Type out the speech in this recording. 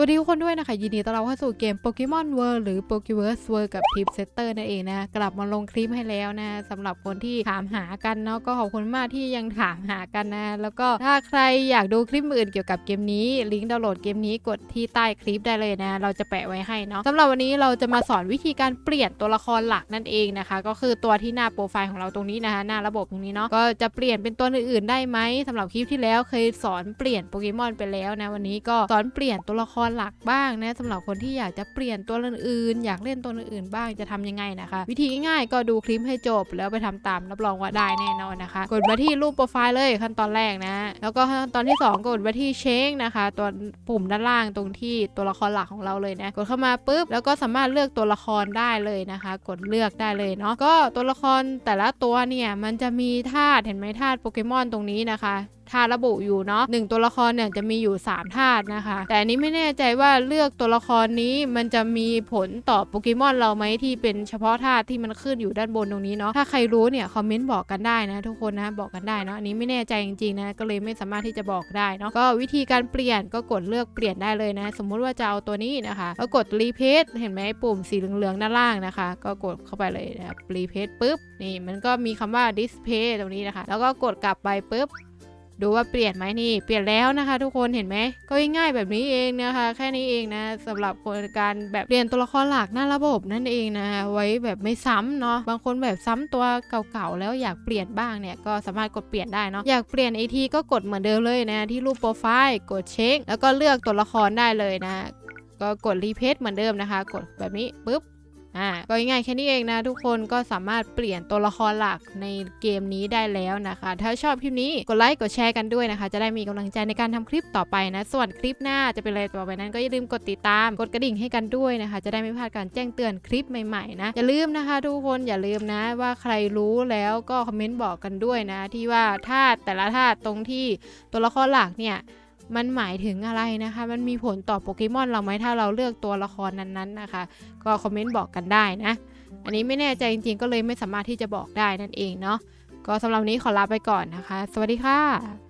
วัสดีทุกคนด้วยนะคะ ยินดีต้อนรับเข้าสู่เกม Pokemon World หรือ Pokeverse World กับ Tip Setter นั่นเองนะกลับมาลงคลิปให้แล้วนะสำหรับคนที่ถามหากันเนาะก็ขอบคุณมากที่ยังถามหากันนะ แล้วก็ถ้าใครอยากดูคลิปอื่นเกี่ยวกับเกมนี้ ลิงก์ดาวน์โหลดเกมนี้กดที่ใต้คลิปได้เลยนะ เราจะแปะไว้ให้เนาะสำหรับวันนี้เราจะมาสอนวิธีการเปลี่ยนตัวละครหลักนั่นเองนะคะ ก็คือตัวที่หน้าโปรไฟล์ของเราตรงนี้นะคะหน้าระบบตรงนี้เนาะก็จะเปลี่ยนเป็นตัวอื่นๆได้ไหมสำหรับคลิปที่แล้วเคยสอนเปลี่ยนโปเกมอนไปแล้วนะวันนี้ก็สอนเปลี่ยนตัวละครหลักบ้างนะสำหรับคนที่อยากจะเปลี่ยนตัวอื่นๆอยากเล่นตัวอื่นๆบ้างจะทำยังไงนะคะ วิธีง่ายๆก็ดูคลิปให้จบ แล้วไปทำตามรับรองว่าได้แน่นอนนะคะ กดมาที่รูปโปรไฟล์เลยขั้นตอนแรกนะ แล้วก็ขั้นตอนที่ 2 กดมาที่เชงนะคะตัวปุ่มด้านล่างตรงที่ตัวละครหลักของเราเลยนะกดเข้ามาปุ๊บแล้วก็สามารถเลือกตัวละครได้เลยนะคะ กดเลือกได้เลยเนาะก็ตัวละครแต่ละตัวเนี่ยมันจะมีธาตุเห็นไหมธาตุโปเกมอนตรงนี้นะคะ ธาตุระบุอยู่เนาะหนึ่งตัวละครเนี่ยจะมีอยู่ 3 ธาตุนะคะ แต่อันนี้ไม่แน่ใจว่าเลือกตัวละครนี้มันจะมีผลต่อโปเกมอนเราไหมที่เป็นเฉพาะธาตุที่มันขึ้นอยู่ด้านบนตรงนี้เนาะถ้าใครรู้เนี่ยคอมเมนต์บอกกันได้นะทุกคนนะบอกกันได้เนาะอันนี้ไม่แน่ใจจริงๆนะก็เลยไม่สามารถที่จะบอกได้เนาะก็วิธีการเปลี่ยนก็กดเลือกเปลี่ยนได้เลยนะ สมมุติว่าจะเอาตัวนี้นะคะก็กดรีเพสเห็นไหมปุ่มสีเหลืองๆด้านล่างนะคะ ก็กดเข้าไปเลยนะรีเพสปุ๊บนี่มันก็มีคำว่า display ตรงนี้นะคะ แล้วก็กดกลับไปปุ๊บ ดูว่าเปลี่ยนไหมนี่เปลี่ยนแล้วนะคะ ทุกคนเห็นไหมก็ง่ายๆแบบนี้เองนะคะ แค่นี้เองนะสำหรับคนการแบบเปลี่ยนตัวละครหลักหน้าระบบนั่นเองนะคะไว้แบบไม่ซ้ำเนาะบางคนแบบซ้ำตัวเก่าๆแล้วอยากเปลี่ยนบ้างเนี่ยก็สามารถกดเปลี่ยนได้เนาะอยากเปลี่ยนไอทีก็กดเหมือนเดิมเลยนะที่รูปโปรไฟล์กดเช็ค แล้วก็เลือกตัวละครได้เลยนะก็กดรีเพสเหมือนเดิมนะคะ กดแบบนี้ปุ๊บ อ่าก็ง่ายๆแค่นี้เองนะทุกคนก็สามารถเปลี่ยนตัวละครหลักในเกมนี้ได้แล้วนะคะ ถ้าชอบคลิปนี้กดไลค์กดแชร์กันด้วยนะคะ จะได้มีกำลังใจในการทำคลิปต่อไปนะ ส่วนคลิปหน้าจะเป็นอะไรต่อไปนั้นก็อย่าลืมกดติดตาม กดกระดิ่งให้กันด้วยนะคะ จะได้ไม่พลาดการแจ้งเตือนคลิปใหม่ๆนะอย่าลืมนะคะ ทุกคนอย่าลืมนะว่าใครรู้แล้วก็คอมเมนต์บอกกันด้วยนะ ที่ว่าธาตุแต่ละธาตุตรงที่ตัวละครหลักเนี่ย มันหมายถึงอะไรนะคะ มันมีผลต่อโปเกมอนเราไหมถ้าเราเลือกตัวละครนั้นๆนะคะ ก็คอมเมนต์บอกกันได้นะ อันนี้ไม่แน่ใจจริงๆ ก็เลยไม่สามารถที่จะบอกได้นั่นเองเนาะ ก็สำหรับนี้ขอลาไปก่อนนะคะ สวัสดีค่ะ